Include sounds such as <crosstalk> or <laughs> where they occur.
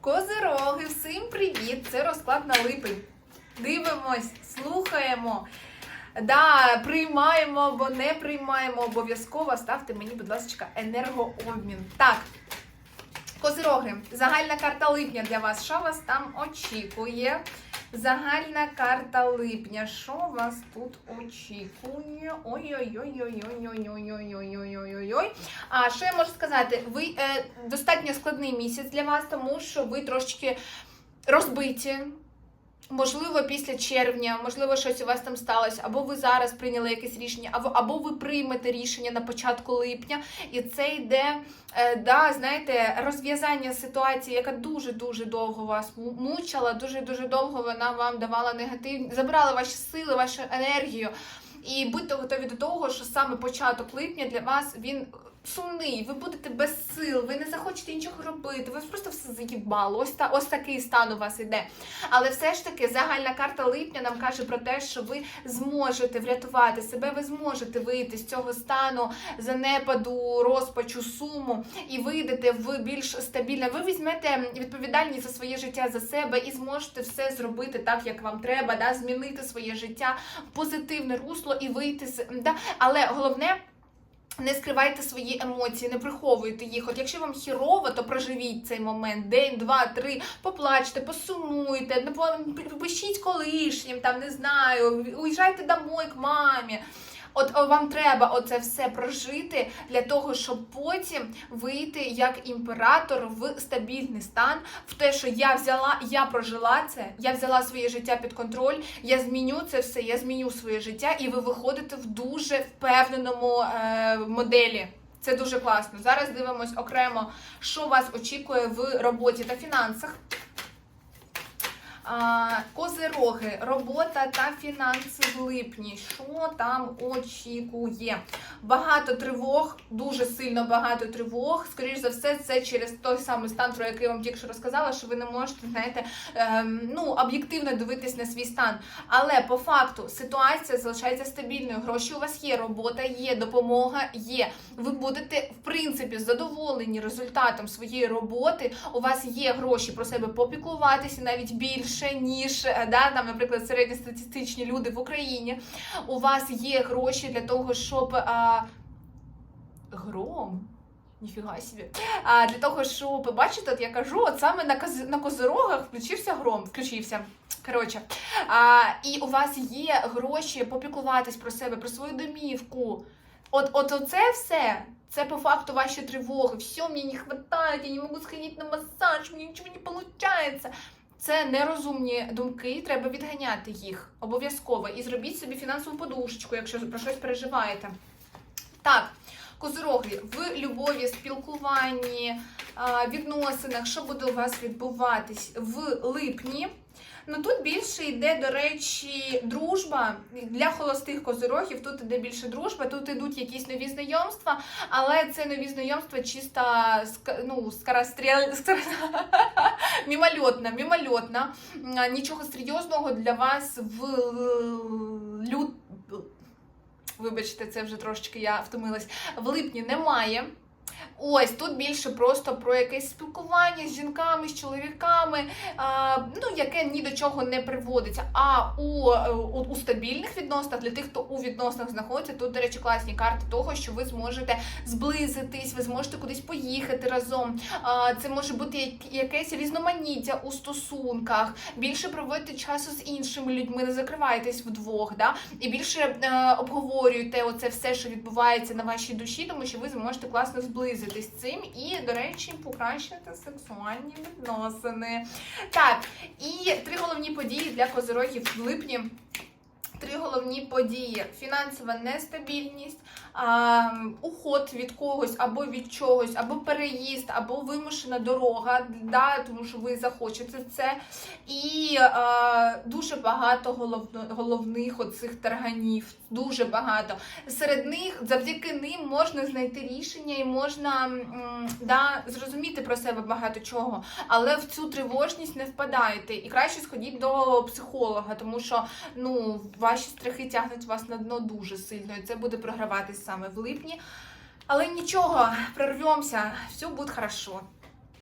Козироги, всім привіт! Це розклад на липень. Дивимось, слухаємо. Да, приймаємо або не приймаємо. Обов'язково ставте мені, будь ласка, енергообмін. Так. Козироги, загальна карта липня для вас. Що вас там очікує? Загальна карта липня. Що вас тут очікує? Ой-ой-ой-ой-ой-ой-ой-ой-ой-ой-ой-ой. А що я можу сказати? Ви е, достатньо складний місяць для вас, тому що ви трошки розбиті. Можливо, після червня, можливо, щось у вас там сталося, або ви зараз прийняли якесь рішення, або, або ви приймете рішення на початку липня, і це йде, е, да, знаєте, розв'язання ситуації, яка дуже-дуже довго вас му- мучила, дуже-дуже довго вона вам давала негатив, забирала ваші сили, вашу енергію. І будьте готові до того, що саме початок липня для вас він сумний, ви будете без сил, ви не захочете нічого робити, ви просто все заїбало. Ось та ось такий стан у вас іде. Але все ж таки загальна карта липня нам каже про те, що ви зможете врятувати себе, ви зможете вийти з цього стану занепаду, розпачу, суму і вийдете в більш стабільне. Ви візьмете відповідальність за своє життя за себе і зможете все зробити так, як вам треба, да, змінити своє життя в позитивне русло і вийти з да. Але головне. Не скривайте свої емоції, не приховуйте їх. От якщо вам хірово, то проживіть цей момент, день, два, три, поплачте, посумуйте, пишіть колишнім, там не знаю, уїжджайте домой к мамі. От вам треба оце все прожити для того, щоб потім вийти як імператор в стабільний стан, в те, що я взяла, я прожила це, я взяла своє життя під контроль, я зміню це все, я зміню своє життя, і ви виходите в дуже впевненому е, моделі. Це дуже класно. Зараз дивимось окремо, що вас очікує в роботі та фінансах. Козироги, робота та фінанси в липні. Що там очікує? Багато тривог, дуже сильно багато тривог. Скоріш за все, це через той самий стан, про який я вам тільки розказала, що ви не можете, знаєте, ем, ну, об'єктивно дивитись на свій стан. Але по факту ситуація залишається стабільною. Гроші у вас є, робота є, допомога є. Ви будете, в принципі, задоволені результатом своєї роботи. У вас є гроші про себе попіклуватися навіть більше, ніж е, да, там, наприклад, середньостатистичні люди в Україні. У вас є гроші для того, щоб. А... Гром. Ніфіга собі. А, для того, щоб бачите, от я кажу, от саме на, коз... на козирогах включився гром, включився. Коротше, а, і у вас є гроші попіклуватись про себе, про свою домівку. От, от оце все, це по факту ваші тривоги. Все, мені не вистачає, я не можу сходити на масаж, мені нічого не виходить. Це нерозумні думки, треба відганяти їх обов'язково. І зробіть собі фінансову подушечку, якщо про щось переживаєте. Так, козироги, в любові, спілкуванні, відносинах, що буде у вас відбуватись в липні. Ну тут більше йде, до речі, дружба для холостих козирогів. Тут іде більше дружба, тут ідуть якісь нові знайомства, але це нові знайомства чисто ну, скоростріл... <laughs> мімольотна, мімольотна. Нічого серйозного для вас в лют... Вибачте, це вже трошечки я втомилась. В липні немає. Ось тут більше просто про якесь спілкування з жінками, з чоловіками, а, ну яке ні до чого не приводиться. А у, у, у стабільних відносинах для тих, хто у відносинах знаходиться, тут, до речі, класні карти того, що ви зможете зблизитись, ви зможете кудись поїхати разом. А, це може бути якесь різноманіття у стосунках, більше проводити часу з іншими людьми, не закривайтесь вдвох, да? і більше е, обговорюйте оце все, що відбувається на вашій душі, тому що ви зможете класно зблизитись з цим і, до речі, покращити сексуальні відносини. Так, і три головні події для козирогів в липні. Три головні події: фінансова нестабільність, уход від когось або від чогось, або переїзд, або вимушена дорога, да, тому що ви захочете це. І дуже багато головних оцих тарганів. Дуже багато. Серед них завдяки ним можна знайти рішення і можна да, зрозуміти про себе багато чого. Але в цю тривожність не впадайте. І краще сходіть до психолога, тому що ну, ваші страхи тягнуть вас на дно дуже сильно, і це буде програватись саме в липні. Але нічого, прорвемося, все буде хорошо.